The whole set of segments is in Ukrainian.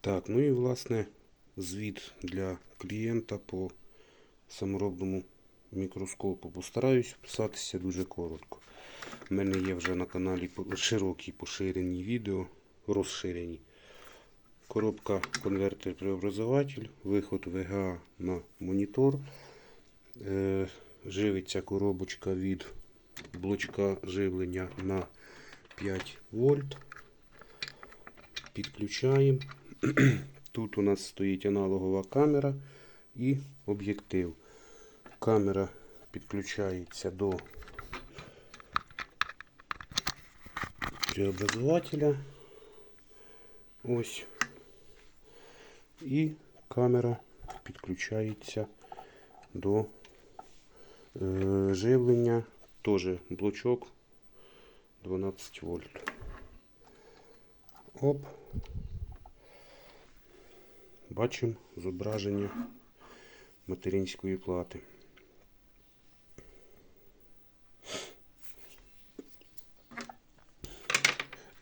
Так, ну і власне звіт для клієнта по саморобному мікроскопу. Постараюсь писатися дуже коротко. У мене є вже на каналі широкі поширені відео, розширені. Коробка конвертер преобразователь, виход VGA на монітор. Е, живиться коробочка від блочка живлення на 5 вольт. Підключаємо. Тут у нас стоїть аналогова камера і об'єктив. Камера підключається до преобразователя. Ось. І камера підключається до е, живлення. Теж блочок 12 вольт. Оп. Бачимо зображення материнської плати.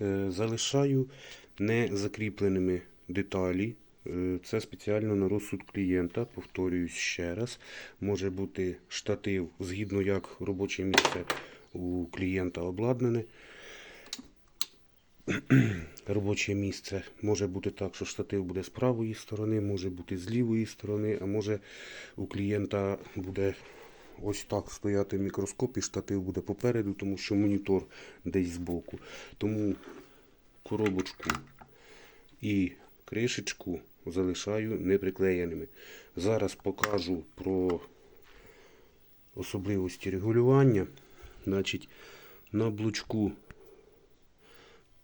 Е, Залишаю не закріпленими деталі. Е, Це спеціально на розсуд клієнта. Повторююсь ще раз. Може бути штатив, згідно як робоче місце у клієнта обладнане. Робоче місце може бути так, що штатив буде з правої сторони, може бути з лівої сторони, а може у клієнта буде ось так стояти мікроскоп і штатив буде попереду, тому що монітор десь збоку. Тому коробочку і кришечку залишаю неприклеєними. Зараз покажу про особливості регулювання. Значить, на блочку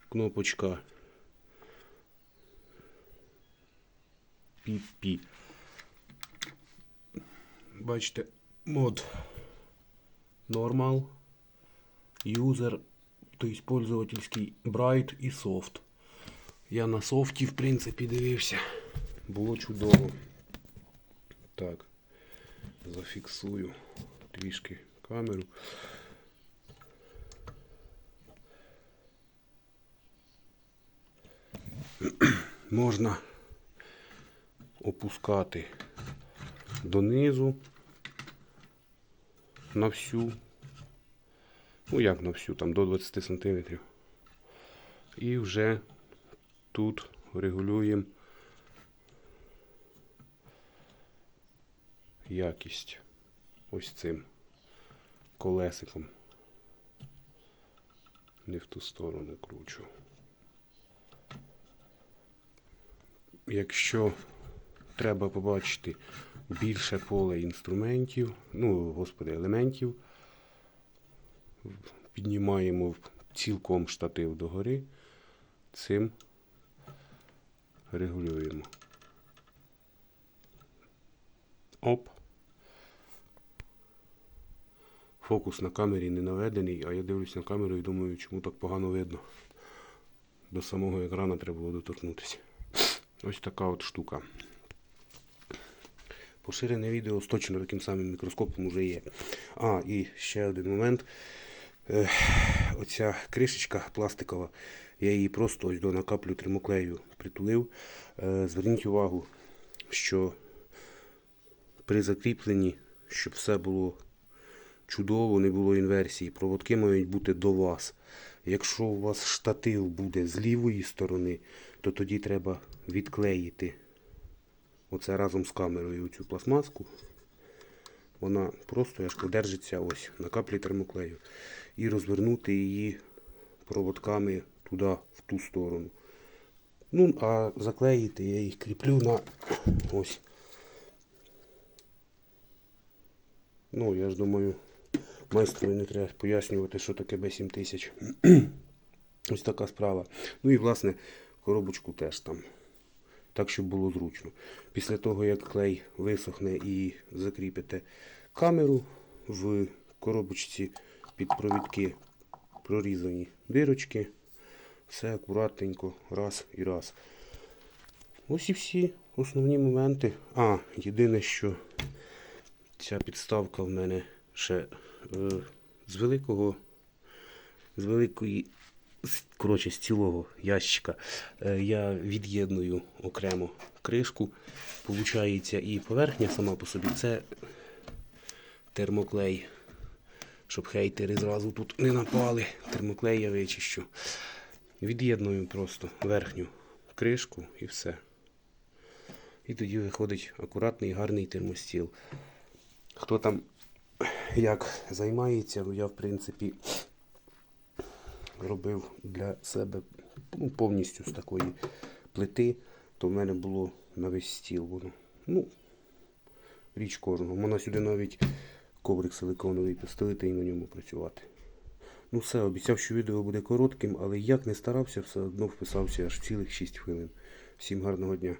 кнопочка PP. Бачите, мод Normal, User, тобто пользовательський Bright і Soft. Я на софті, в принципі, дивився. Було чудово. Так, зафіксую трішки камеру. Можна опускати донизу на всю, ну як на всю, там до 20 сантиметрів. І вже тут регулюємо якість ось цим колесиком. Не в ту сторону кручу. Якщо треба побачити більше поле інструментів, ну, господи, елементів, піднімаємо цілком штатив догори, цим регулюємо. Оп. Фокус на камері не наведений, а я дивлюсь на камеру і думаю, чому так погано видно. До самого екрана треба було доторкнутися. Ось така от штука. Поширене відео з точно таким самим мікроскопом вже є. А, і ще один момент. Оця кришечка пластикова, я її просто ось до накаплю термоклею притулив. Е, зверніть увагу, що при закріпленні, щоб все було чудово, не було інверсії, проводки мають бути до вас. Якщо у вас штатив буде з лівої сторони, то тоді треба відклеїти оце разом з камерою цю пластмаску. Вона просто, я ж кажу, держиться ось на каплі термоклею. І розвернути її проводками туди, в ту сторону. Ну, а заклеїти я їх кріплю на ось. Ну, я ж думаю, майстрові не треба пояснювати, що таке B7000. Ось така справа. Ну і власне коробочку теж там. Так, щоб було зручно. Після того, як клей висохне і закріпите камеру, в коробочці під провідки прорізані дирочки. Все акуратненько, раз і раз. Ось і всі основні моменти. А, єдине, що ця підставка в мене ще е, з великого, з великої коротше, з цілого ящика е, я від'єдную окремо кришку. Получається і поверхня сама по собі це термоклей. Щоб хейтери зразу тут не напали. Термоклей я вичищу. Від'єдную просто верхню кришку і все. І тоді виходить акуратний гарний термостіл. Хто там як займається, ну я в принципі робив для себе ну, повністю з такої плити, то в мене було на весь стіл воно. Ну, річ кожного. Можна сюди навіть коврик силиконовий поставити і на ньому працювати. Ну все, обіцяв, що відео буде коротким, але як не старався, все одно вписався аж цілих 6 хвилин. Всім гарного дня.